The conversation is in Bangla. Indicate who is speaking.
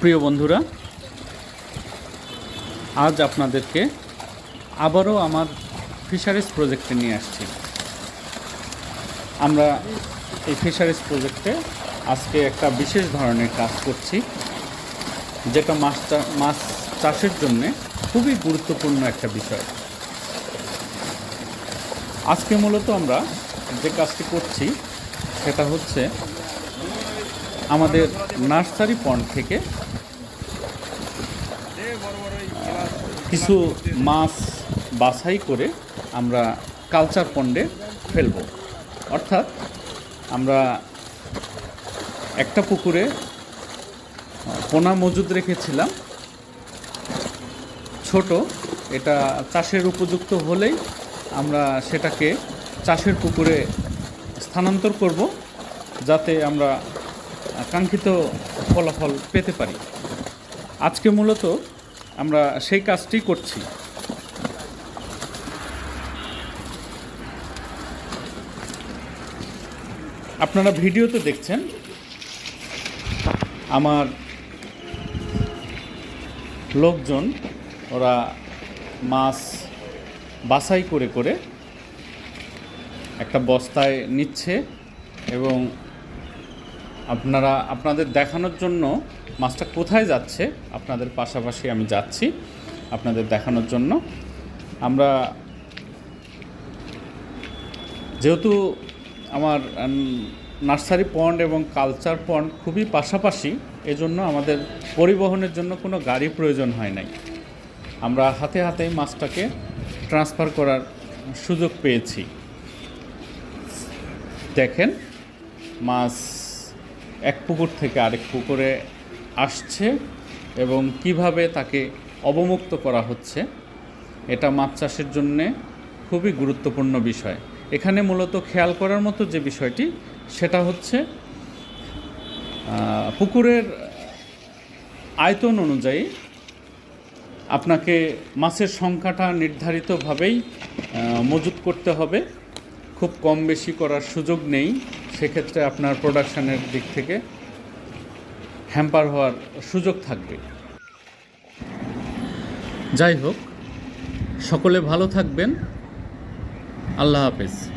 Speaker 1: প্রিয় বন্ধুরা, আজ আপনাদেরকে আবারও আমার ফিশারিজ প্রজেক্টে নিয়ে আসছি। আমরা এই ফিশারিজ প্রজেক্টে আজকে একটা বিশেষ ধরনের কাজ করছি, যেটা মাছ মাছ চাষের জন্যে খুবই গুরুত্বপূর্ণ একটা বিষয়। আজকে মূলত আমরা যে কাজটি করছি, সেটা হচ্ছে আমাদের নার্সারি পন্ড থেকে কিছু মাছ বাছাই করে আমরা কালচার পন্ডে ফেলব। অর্থাৎ আমরা একটা পুকুরে পোনা মজুদ রেখেছিলাম। ছোট, এটা চাষের উপযুক্ত হলেই আমরা সেটাকে চাষের পুকুরে স্থানান্তর করব, যাতে আমরা কাঙ্ক্ষিত ফলাফল পেতে পারি। আজকে মূলত আমরা সেই কাজটি করছি। আপনারা ভিডিওতে দেখছেন আমার লোকজন, ওরা মাছ বাছাই করে করে একটা বস্তায় নিচ্ছে এবং আপনারা, আপনাদের দেখানোর জন্য মাছটা কোথায় যাচ্ছে, আপনাদের পাশাপাশি আমি যাচ্ছি আপনাদের দেখানোর জন্য। আমরা যেহেতু আমার নার্সারি পন্ড এবং কালচার পন্ড খুবই পাশাপাশি, এজন্য আমাদের পরিবহনের জন্য কোনো গাড়ি প্রয়োজন হয় নাই। আমরা হাতে হাতেই মাছটাকে ট্রান্সফার করার সুযোগ পেয়েছি। দেখেন, মাছ এক পুকুর থেকে আরেক পুকুরে আসছে এবং কীভাবে তাকে অবমুক্ত করা হচ্ছে, এটা মাছ চাষের জন্যে খুবই গুরুত্বপূর্ণ বিষয়। এখানে মূলত খেয়াল করার মতো যে বিষয়টি, সেটা হচ্ছে পুকুরের আয়তন অনুযায়ী আপনাকে মাছের সংখ্যাটা নির্ধারিতভাবেই মজুত করতে হবে। খুব কম বেশি করার সুযোগ নেই। সেক্ষেত্রে আপনার প্রোডাকশানের দিক থেকে হ্যাম্পার হওয়ার সুযোগ থাকবে। যাই হোক, সকলে ভালো থাকবেন। আল্লাহ হাফেজ।